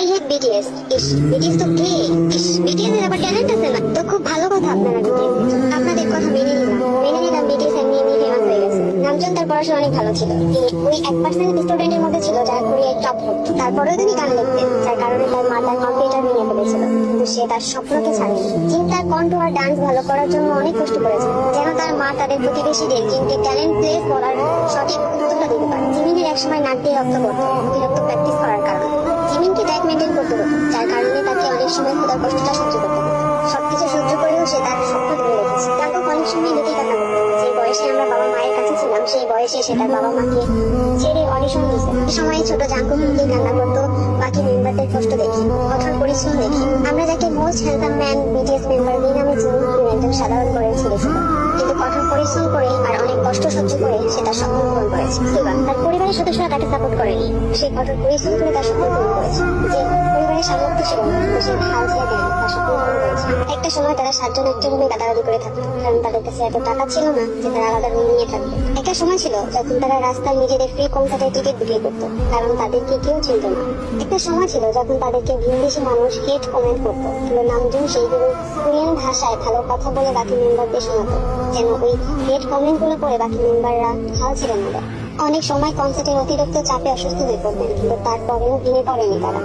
I hate BTS is BTS তো কে? ইস BTS এর আবার ট্যালেন্ট আছে না? তো খুব ভালো কথা আপনারা বিটিএস আপনাদের কথা মেনে নিলাম। মেনে নিলাম বিটিএস এমনি এমনি ফেমাস হয়ে নামজন তার পড়াশোনা অনেক ভালো ছিল। তিনি ওই এক পার্সেন্ট স্টুডেন্টের মধ্যে ছিল, যার কোরিয়ায় টপ হতো তারপরেও তিনি গান লিখতেন, যার কারণে তার মা তার কম্পিউটার ভেঙে ফেলেছিল। কিন্তু সে তার স্বপ্নকে ছাড়েনি। জিন তার কণ্ঠ আর ডান্স ভালো করার জন্য অনেক কষ্ট করেছে যেন তার মা তাদের প্রতিবেশীদের জিনকে ট্যালেন্ট প্লে করার সঠিক উত্তরটা দিতে পারে। জিমিনের একসময় নাক দিয়ে রক্ত পড়তো। যার কারণে তাকে অনেক সময় ক্ষুধার কষ্টটা সহ্য করতে হতো। সবকিছু সহ্য করেও সে তার স্বপ্ন ধরে রেখেছে তারপর অনেক সময় দুটি করতো যে বয়সে আমরা বাবা মায়ের কাছে ছিলাম, সেই বয়সে সে তার বাবা মাকে ছেড়ে অডিশন দিয়েছে। সময় ছোট জাঙ্কু মুরগি কান্না করতো, বাকি মেম্বারদের কষ্ট দেখি, কঠোর পরিশ্রম দেখি। আমরা যাকে most handsome man BTS member V নামে চিনি একজন সাধারণ করে ছেড়েছিল কিন্তু কঠোর পরিশ্রম করে আর অনেক কষ্ট সহ্য করে সে তার স্বপ্ন পূরণ করেছে। তার পরিবারের সদস্যরা তাকে সাপোর্ট করেনি। সে কঠোর পরিশ্রম করে তার স্বপ্ন পূরণ করেছে। যে একটা সময় তারা সাতজন একটা রুমে গাদাগাদি করে থাকতো। কারণ তাদের কাছে এত টাকা ছিল না যে তারা আলাদা রুম নিয়ে থাকবে একটা সময় ছিল যখন তারা রাস্তায় নিজেদের ফ্রি কনসার্টের টিকিট বিক্রি করতো। কারণ তাদেরকে কেউ চিনত না। একটা সময় ছিল যখন তাদেরকে ভিনদেশি মানুষ হেট কমেন্ট করতো। কিন্তু নামজুন সেইগুলো কোরিয়ান ভাষায় ভালো কথা বলে বাকি মেম্বারদের শোনাতো। যেন ওই হেট কমেন্টগুলো পড়ে বাকি মেম্বাররা হাল ছিল না। অনেক সময় কনসার্টের অতিরিক্ত চাপে অসুস্থ হয়ে পড়তেন কিন্তু তারপরেও ভেঙে পড়েনি তারা।